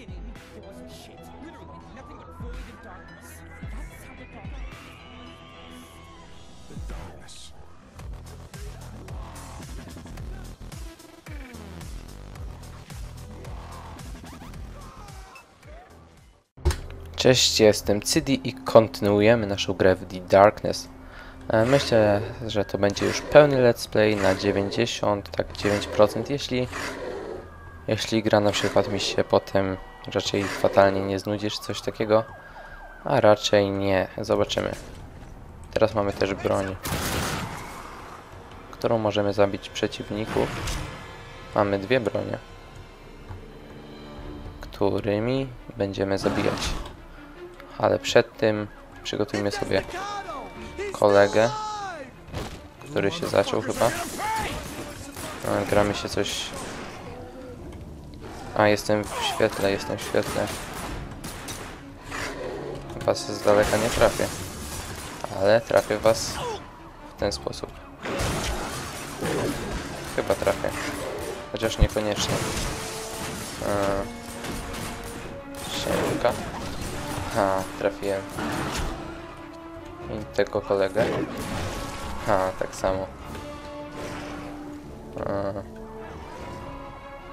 beginning, there wasn't shit. Literally nothing but void and darkness. That's how the dark. The darkness. Cześć, jestem Cydi i kontynuujemy naszą grę w The Darkness. E, Myślę, że to będzie już pełny let's play na 90, tak 9%, jeśli, jeśli gra na przykład mi się potem raczej fatalnie nie znudzi czy coś takiego, a raczej nie, zobaczymy. Teraz mamy też broń, którą możemy zabić przeciwników. Mamy dwie bronie, którymi będziemy zabijać. Ale przed tym przygotujmy sobie kolegę, który się zaczął chyba. A, gramy się coś... A, jestem w świetle, jestem w świetle. Was z daleka nie trafię. Ale trafię was w ten sposób. Chyba trafię. Chociaż niekoniecznie. Siemka. Ha, trafiłem. I tego kolegę. Ha, tak samo. Eee,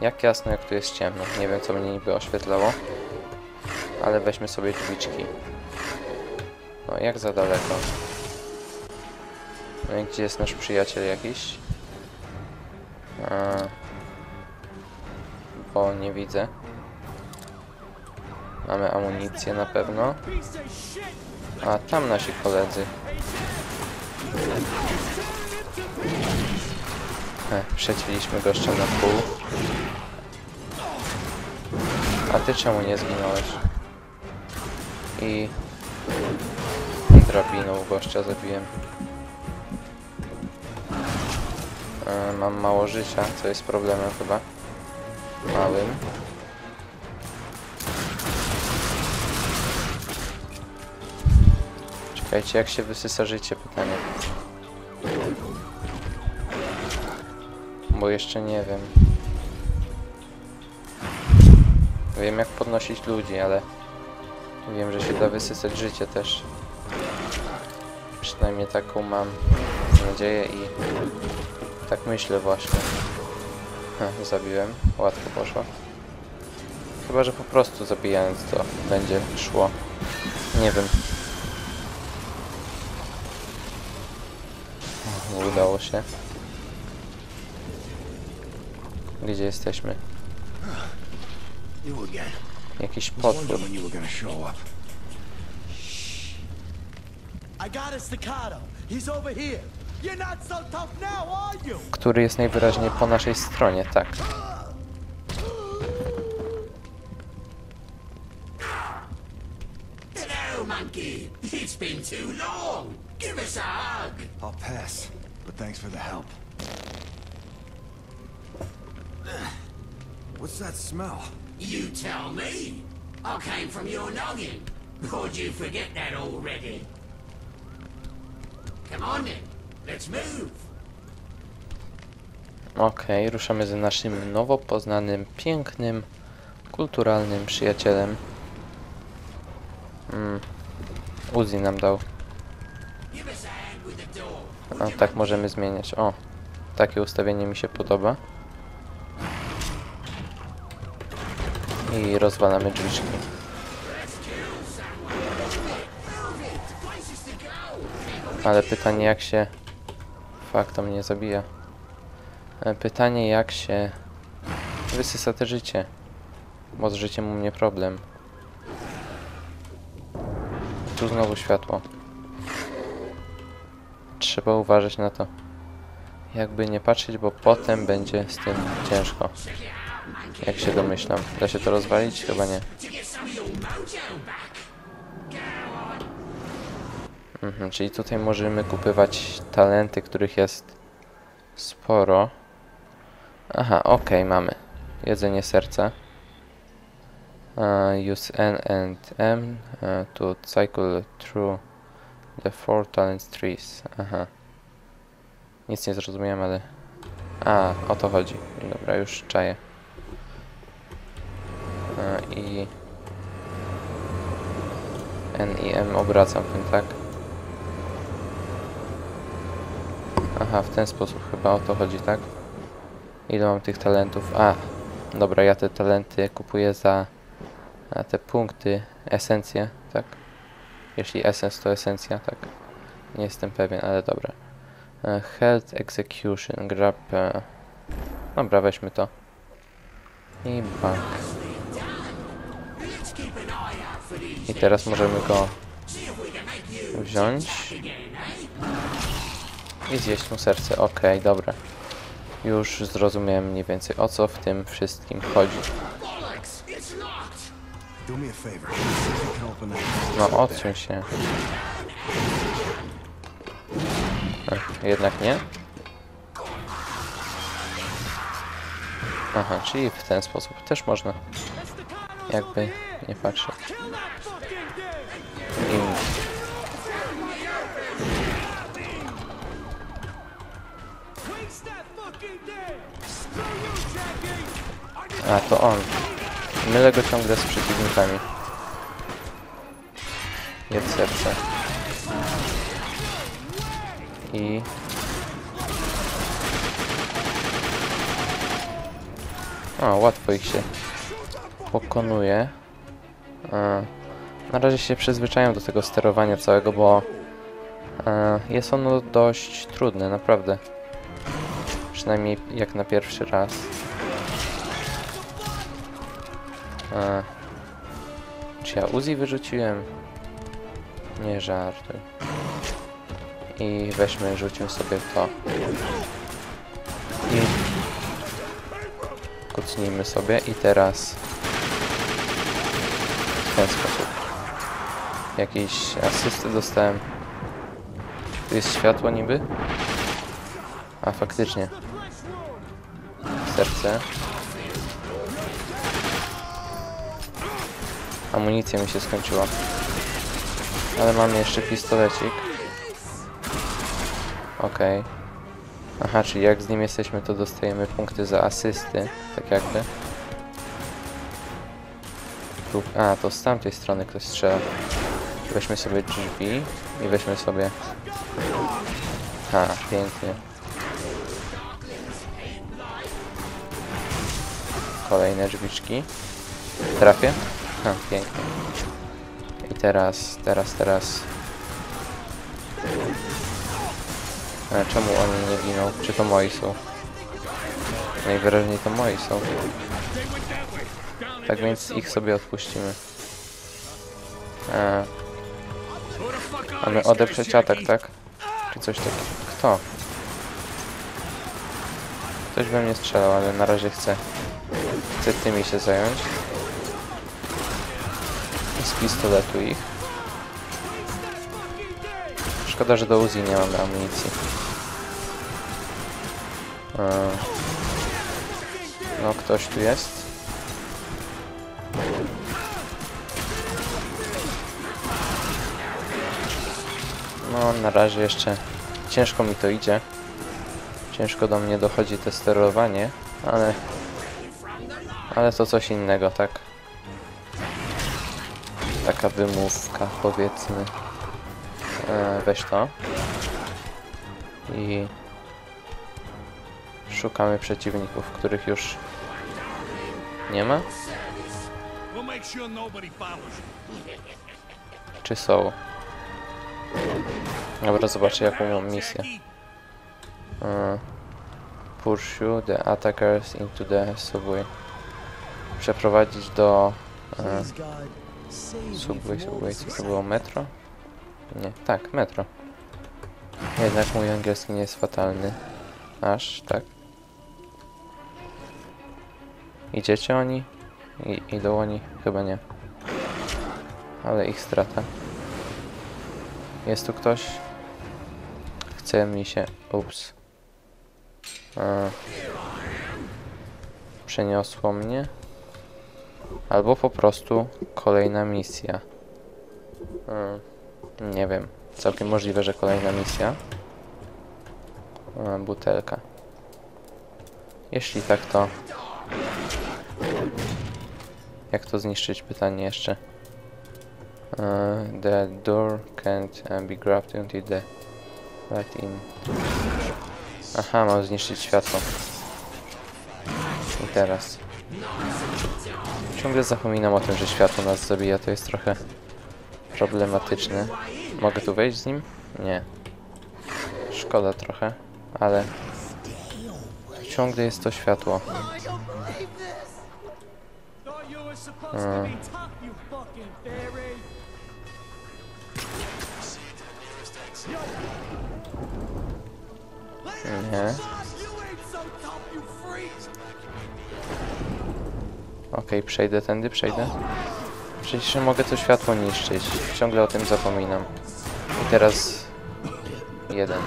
jak jasno, jak tu jest ciemno. Nie wiem, co mnie niby oświetlało. Ale weźmy sobie drzwiczki. No, jak za daleko. No i gdzie jest nasz przyjaciel jakiś? Eee, bo nie widzę. Mamy amunicję na pewno. A tam nasi koledzy. E, przecięliśmy gościa na pół. A ty czemu nie zginąłeś? I drabiną gościa zabiłem. E, mam mało życia, co jest problemem chyba. Małym. Czekajcie, jak się wysysa życie, pytanie. Bo jeszcze nie wiem. Wiem jak podnosić ludzi, ale wiem, że się da wysysać życie też. Przynajmniej taką mam nadzieję i tak myślę właśnie. Ha, zabiłem, łatwo poszło. Chyba, że po prostu zabijając to będzie szło. Nie wiem. Udało się. Gdzie jesteśmy? You again. Jakiś Wondered potwór. when you were gonna show up. I got a staccato. He's over here. You're not so tough now, are you? Który jest najwyraźniej po naszej stronie, tak. Hello, monkey. It's been too long. Give us a hug. I'll pass, but thanks for the help. What's that smell? You tell me. I came from your noggin. Or you forget that already? Come on then. Let's move. Okej, ruszamy z naszym nowo poznanym, pięknym, kulturalnym przyjacielem. Mm. Uzi nam dał. A tak możemy zmieniać. O, takie ustawienie mi się podoba. I rozwalamy drzwiczki. Ale pytanie jak się... Fakt, to mnie zabija. E, Pytanie jak się... Wysysa te życie. Bo z życiem u mnie problem. Tu znowu światło. Trzeba uważać na to. Jakby nie patrzeć, bo potem będzie z tym ciężko. Jak się domyślam. Da się to rozwalić? Chyba nie. Mhm, czyli tutaj możemy kupywać talenty, których jest sporo. Aha, okej, mamy. Jedzenie serca. Uh, use N and M uh, to cycle through the four talent trees. Aha. Nic nie zrozumiałem, ale... A, o to chodzi. Dobra, już czaję. E, I N i M obracam tym, tak? Aha, w ten sposób chyba o to chodzi, tak? Ile mam tych talentów? A, dobra, ja te talenty kupuję za te punkty, esencję, tak? Jeśli essence to esencja, tak? Nie jestem pewien, ale dobra. E, Health Execution, grab... E, dobra, weźmy to. I bank. I teraz możemy go wziąć i zjeść mu serce. Okej, dobra. Już zrozumiałem mniej więcej o co w tym wszystkim chodzi. No, odsuń się. Ech, jednak nie? Aha, czyli w ten sposób też można. Jakby nie patrzeć. A, to on. Mylę go ciągle z przeciwnikami. Jedz serce. I... O, łatwo ich się pokonuje. E, Na razie się przyzwyczaiłem do tego sterowania całego, bo e, jest ono dość trudne, naprawdę. Przynajmniej jak na pierwszy raz. E, czy ja Uzi wyrzuciłem? Nie żartuj. I weźmy, rzucimy sobie to. I kucnijmy sobie i teraz w ten sposób. Jakiś asysty dostałem. Tu jest światło niby? A faktycznie. Serce. Amunicja mi się skończyła. Ale mam jeszcze pistolecik. Okej. Aha, czyli jak z nim jesteśmy, to dostajemy punkty za asysty. Tak jakby. Tu, a, to z tamtej strony ktoś strzela. Weźmy sobie drzwi i weźmy sobie... Ha, pięknie. Kolejne drzwiczki. Trafię? Ha, pięknie. I teraz, teraz, teraz... Czemu oni nie giną? Czy to moi są? Najwyraźniej to moi są. Tak więc ich sobie odpuścimy. E, mamy odeprzeć atak, tak? Czy coś takiego? Kto? Ktoś we mnie strzelał, ale na razie chcę. Chcę tymi się zająć. Z pistoletu ich. Szkoda, że do Uzi nie mamy amunicji. E, No, ktoś tu jest. No, na razie jeszcze ciężko mi to idzie. Ciężko do mnie dochodzi to sterowanie, ale... Ale to coś innego, tak? Taka wymówka, powiedzmy. E, weź to. I... Szukamy przeciwników, których już nie ma? Czy są? Dobra, zobaczę jaką mam misję. E, pursue the attackers into the subway. Przeprowadzić do me subway, subway, co to było? Metro? Nie, tak, metro. Jednak mój angielski nie jest fatalny. Aż, tak. Idziecie oni? I, idą oni? Chyba nie. Ale ich strata. Jest tu ktoś? Chce mi się... Ups. E, przeniosło mnie. Albo po prostu kolejna misja. Nie wiem. Całkiem możliwe, że kolejna misja. E, butelka. Jeśli tak, to... Jak to zniszczyć? Pytanie jeszcze. E, the door can't uh, be grabbed until the light in. Aha, mam zniszczyć światło. I teraz. Ciągle zapominam o tym, że światło nas zabija. To jest trochę problematyczne. Mogę tu wejść z nim? Nie. Szkoda trochę, ale ciągle jest to światło. I don't believe this! Thought you were supposed to be tough, you fucking Nie. Okej, przejdę tędy, przejdę. Przecież mogę to światło niszczyć. Ciągle o tym zapominam. I teraz... Jeden.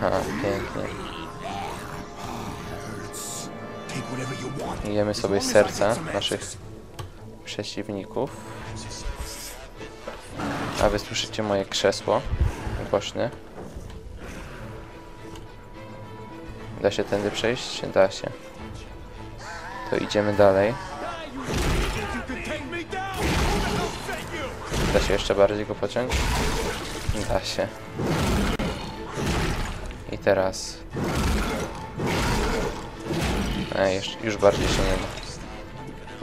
Ha, pięknie. Jemy sobie serca naszych przeciwników. A wy słyszycie moje krzesło głośne. Da się tędy przejść? Da się. To idziemy dalej. Da się jeszcze bardziej go pociąć? Da się. I teraz... E, już, bardziej się nie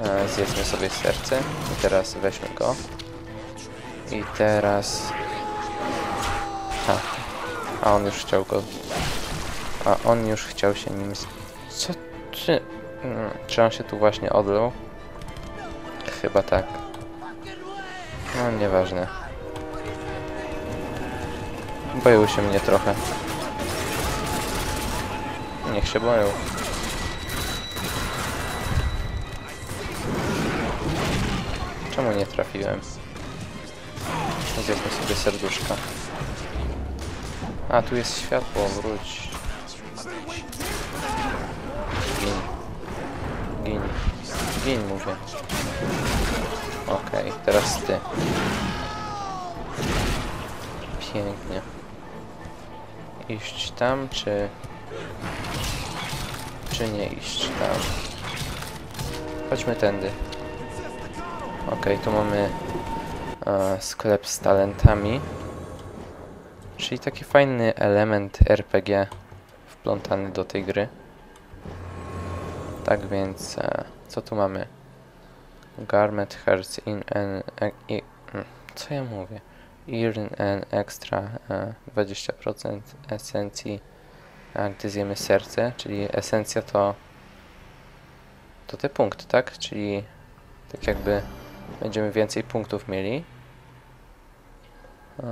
da. E, zjedzmy sobie serce. I teraz weźmy go. I teraz... A, a on już chciał go... A on już chciał się nim... Co? Czy... Mm, Czy on się tu właśnie odlał? Chyba tak. No, nieważne. Boją się mnie trochę. Niech się boją. Czemu nie trafiłem? Zjedzmy sobie serduszka. A, tu jest światło, wróć. Gin. Gin. Gin, mówię. Okej, teraz ty. Pięknie. Iść tam, czy... Czy nie iść tam? Chodźmy tędy. Okej, tu mamy e, sklep z talentami. Czyli taki fajny element RPG wplątany do tej gry. Tak więc, e, co tu mamy? Garment hearts in an... E, i, mm, co ja mówię? Earn an extra e, 20% esencji, a gdy zjemy serce, czyli esencja to to te punkty, tak? Czyli tak jakby będziemy więcej punktów mieli. E,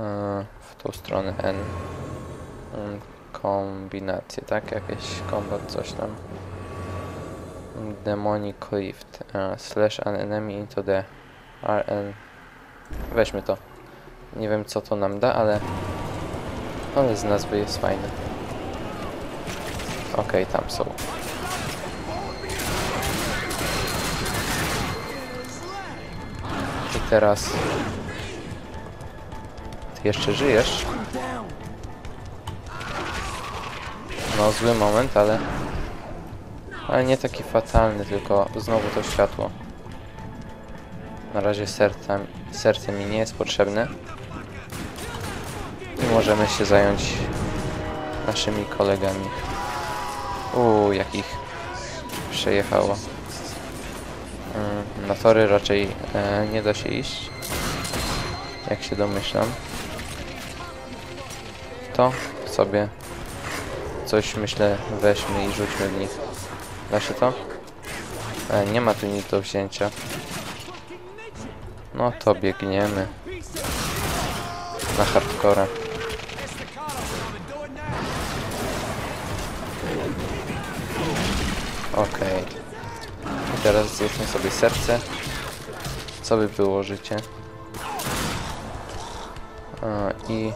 w tą stronę N. Mm, kombinacje, tak? Jakieś combat, coś tam. Demonic lift e, slash an enemy into the RN weźmy to. Nie wiem co to nam da, ale ale z nazwy jest fajne. Okej, tam są teraz... Ty jeszcze żyjesz? No, zły moment, ale... Ale nie taki fatalny, tylko znowu to światło. Na razie serca, serce mi nie jest potrzebne. I możemy się zająć naszymi kolegami. Uuu, jakich przejechało. Mm, Na tory raczej e, nie da się iść. Jak się domyślam. To sobie coś myślę weźmy i rzućmy w nich. Da się to? E, nie ma tu nic do wzięcia. No to biegniemy. Na hardcora. Okej. I teraz zjedzmy sobie serce. Co by było życie? A, i,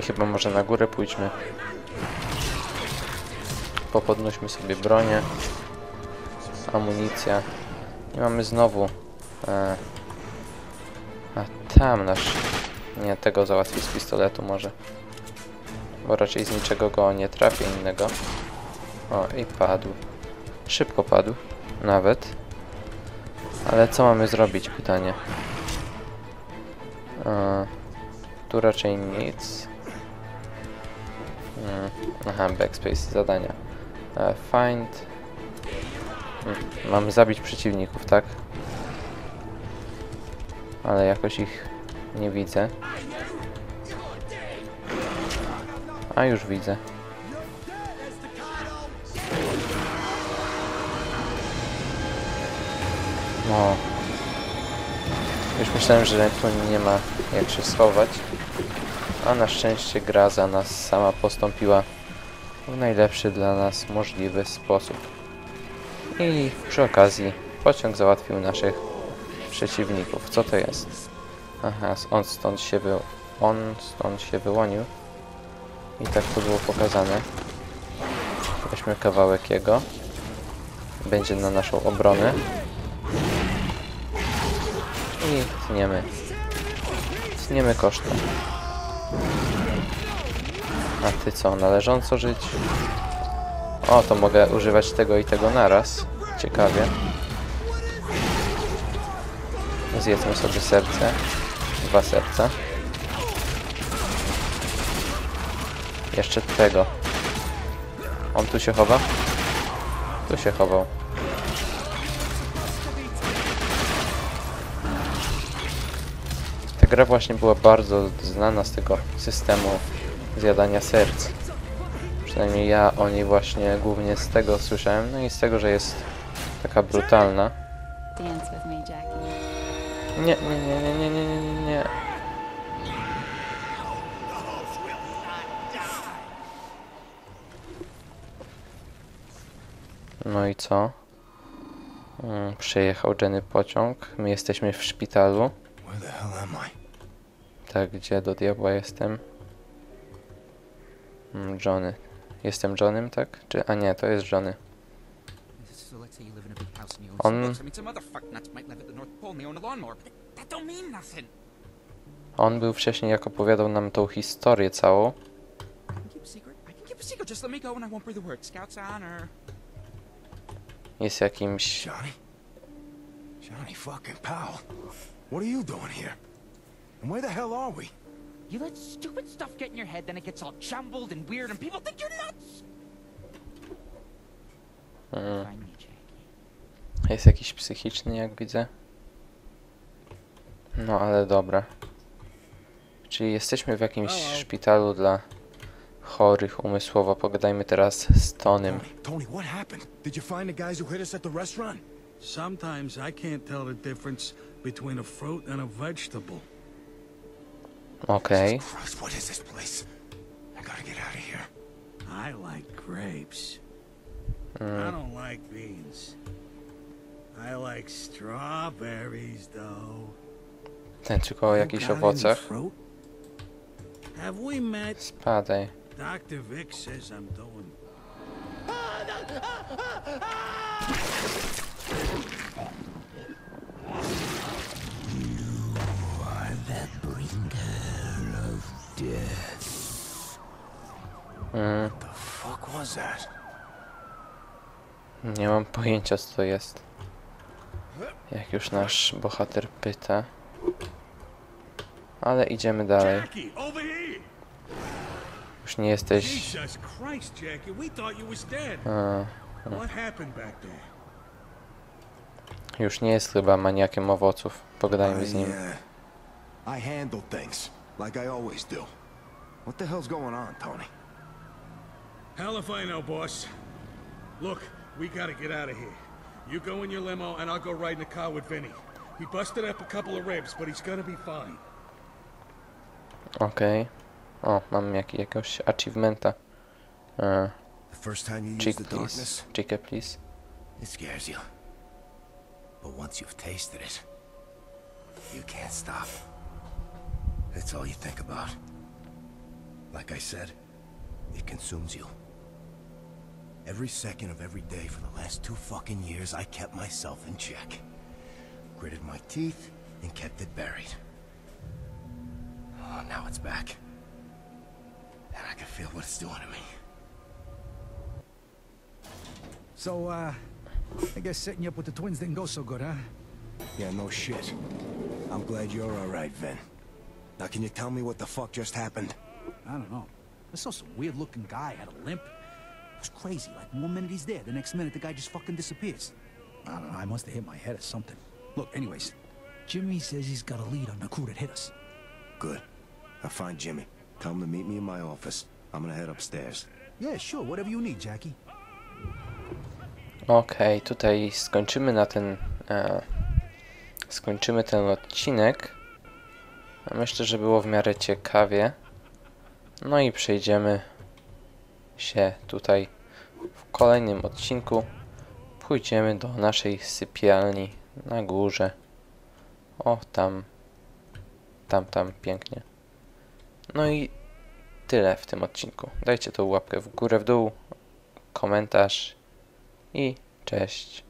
I chyba może na górę pójdźmy. Popodnośmy sobie bronię. Amunicja. I mamy znowu... E, a tam nasz... Nie, tego załatwi z pistoletu może. Bo raczej z niczego go nie trafię innego. O, i padł. Szybko padł. nawet. Ale co mamy zrobić? Pytanie. E, tu raczej nic. Mm, aha, backspace zadania. E, find. Mm, Mamy zabić przeciwników, tak? Ale jakoś ich nie widzę. A już widzę. No. Już myślałem, że tu nie ma jak się schować. A na szczęście gra za nas sama postąpiła w najlepszy dla nas możliwy sposób. I przy okazji pociąg załatwił naszych przeciwników. Co to jest? Aha, on stąd się wy... On stąd się wyłonił. I tak to było pokazane. Weźmy kawałek jego. Będzie na naszą obronę. I tniemy. Tniemy kosztem. A ty co, należąco żyć? O, to mogę używać tego i tego naraz. Ciekawie. Zjedzmy sobie serce. Dwa serca. Jeszcze tego. On tu się chowa? Tu się chował. Gra właśnie była bardzo znana z tego systemu zjadania serc. Przynajmniej ja o niej właśnie głównie z tego słyszałem, no i z tego, że jest taka brutalna. Nie, nie, nie, nie, nie, nie, nie, nie, nie. No i co? Mm, Przyjechał Jenny pociąg. My jesteśmy w szpitalu the hell am I? Tak, gdzie do diabła jestem? Hmm, Johnny. Jestem Johnem, tak? Czy... A nie, to jest Johnny. On... On był wcześniej, jak opowiadał nam tą historię całą. Jest jakimś... Johnny? Johnny fucking Powell. What are you doing here? And where the hell are we? You let stupid stuff get in your head, then it gets all jumbled and weird, and people think you're nuts. Mm, jest jakiś psychiczny, jak widzę. No, ale dobra. Czyli jesteśmy w jakimś szpitalu dla chorych umysłowo. Pogadajmy teraz z Tonym. Tony, Tony, what happened? Did you find the guys who hit us at the restaurant? Sometimes I can't tell the difference between a fruit and a vegetable. Okej. Christ, what is this place? I gotta get out of here. I like grapes. Hmm. I don't like beans. I like strawberries, though. Ten tylko o You jakichś got any owocach. fruit? Have we met? Spadaj. Dr. Vic says I'm doing ah, ah, ah, Mm, The fuck was that? nie mam pojęcia co to jest. Jak już nasz bohater pyta. Ale idziemy dalej. Już nie jesteś... A, What there? już nie jest chyba maniakiem owoców. Pogadajmy z nim. uh, I handle things like I always do. What the hell's going on, Tony? Hell if I know, boss. Look, we gotta get out of here. You go in your limo, and I'll go ride in the car with Vinny. He busted up a couple of ribs, but he's gonna be fine. Okej. O, oh, mam jak, jakiegoś achievementa. Uh, the first time you use chick, the please. darkness, Chica, uh, please. it scares you. But once you've tasted it, you can't stop. It's all you think about. Like I said, it consumes you. Every second of every day for the last two fucking years, I kept myself in check. Gritted my teeth and kept it buried. Oh, now it's back. And I can feel what it's doing to me. So, uh, I guess setting you up with the twins didn't go so good, huh? Yeah, no shit. I'm glad you're alright, Vin. Now can you tell me what the fuck just happened? I don't know. I saw some weird-looking guy had a limp. It was crazy. Like one minute he's there, the next minute the guy just fucking disappears. I don't know. I must have hit my head or something. Look, anyways, Jimmy says he's got a lead on the crew that hit us. Good. I'll find Jimmy. Tell him to meet me in my office. I'm gonna head upstairs. Yeah, sure. Whatever you need, Jackie. Okej, tutaj skończymy na ten. E, skończymy ten odcinek. Myślę, że było w miarę ciekawie. No i przejdziemy się tutaj w kolejnym odcinku. Pójdziemy do naszej sypialni na górze. O, tam. Tam, tam, pięknie. No i tyle w tym odcinku. Dajcie tą łapkę w górę, w dół, komentarz i cześć.